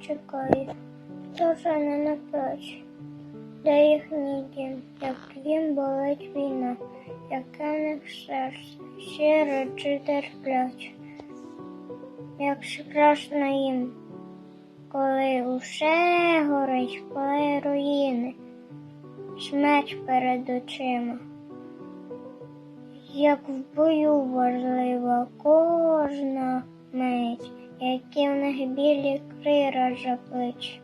чекає, хто жане на плач, де їхній дім, як їм болить війна, яке них серце, щире чи терпляче, як страшно їм, коли усе горить, коли руїни, смерть перед очима. Як в бою важлива кожна мить, які в них білі крира плеч.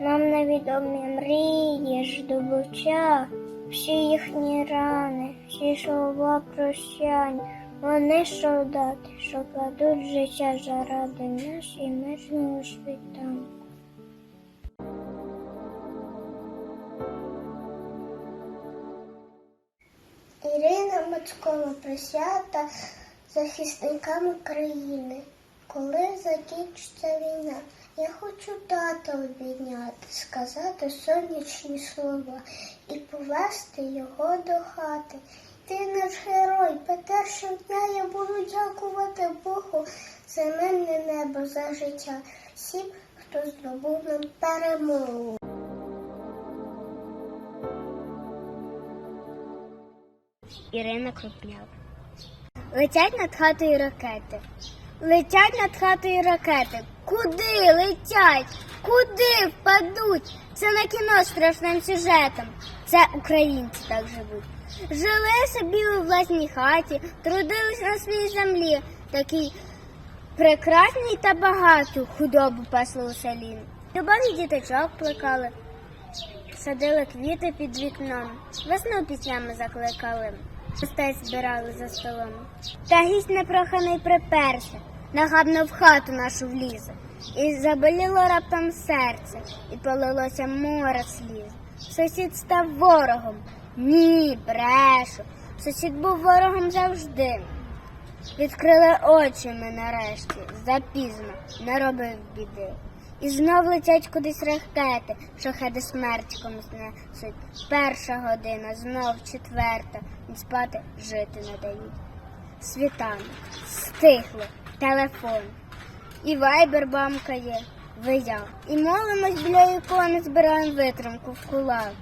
Нам невідомі мрії здобуття, всі їхні рани, всі слова прощань. Вони солдати, що кладуть життя заради нас і мирного світанку. Ірина Мацкова присвята захисникам України. Коли закінчиться війна, я хочу тата обійняти, сказати сонячні слова і повести його до хати. Ти наш герой, Петер щодня я буду дякувати Богу за мирне небо за життя. Всім, хто здобув нам перемогу. Ірина Крупняк. Летять над хатою ракети. Летять над хатою ракети. Куди летять? Куди впадуть? Це на кіно страшним сюжетом. Це українці так живуть. Жили собі у власній хаті, трудились на своїй землі, такій прекрасній та багату худобу пасли у селі. Любові діточок плекали, садили квіти під вікном, весну піснями закликали, гостей збирали за столом. Та гість непроханий приперся, нахабно в хату нашу вліз, і заболіло раптом серце, і полилося море сліз. Сусід став ворогом. Ні, брешу. Сусід був ворогом завжди. Відкрили очі ми нарешті, запізно, не робив біди. І знов летять кудись ракети, шахеди смерть комусь несуть. Перша година, знов четверта, і спати жити не дають. Світанок, стихло, телефон. І вайбер бамкає, вияв. І молимось біля ікони, збираємо витримку в кулак.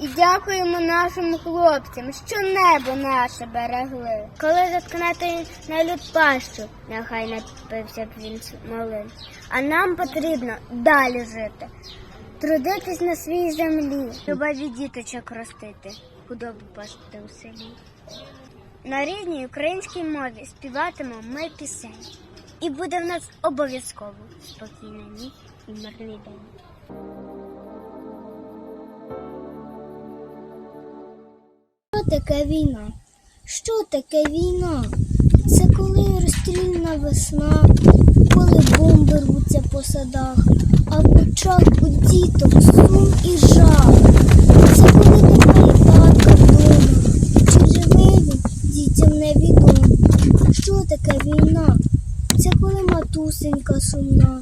І дякуємо нашим хлопцям, що небо наше берегли. Коли заткнете на люд пащу, нехай напився б він малим. А нам потрібно далі жити, трудитись на своїй землі, любові діточок ростити, худобу пасти у селі. На рідній українській мові співатимемо ми пісень. І буде в нас обов'язково спокійна ніч і мирний день. Що таке війна? Що таке війна? Це коли розстрільна весна, коли бомби рвуться по садах, а в очах у діток сум і жах. Це коли немає татка вдома, чи живий він дітям невідомо. Що таке війна? Це коли матусенька сумна,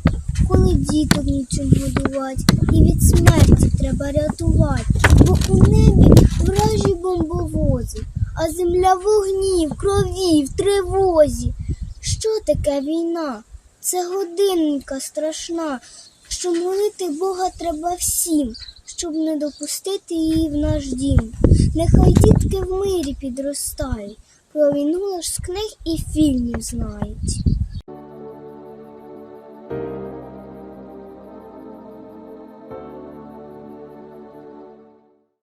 коли діток нічим годувати, і від смерті треба рятувати, бо у небі вражі бомбовози, а земля вогні, в крові, в тривозі. Що таке війна? Це годинка страшна, що молити Бога треба всім, щоб не допустити її в наш дім. Нехай дітки в мирі підростають, про війну лиш з книг і фільмів знають.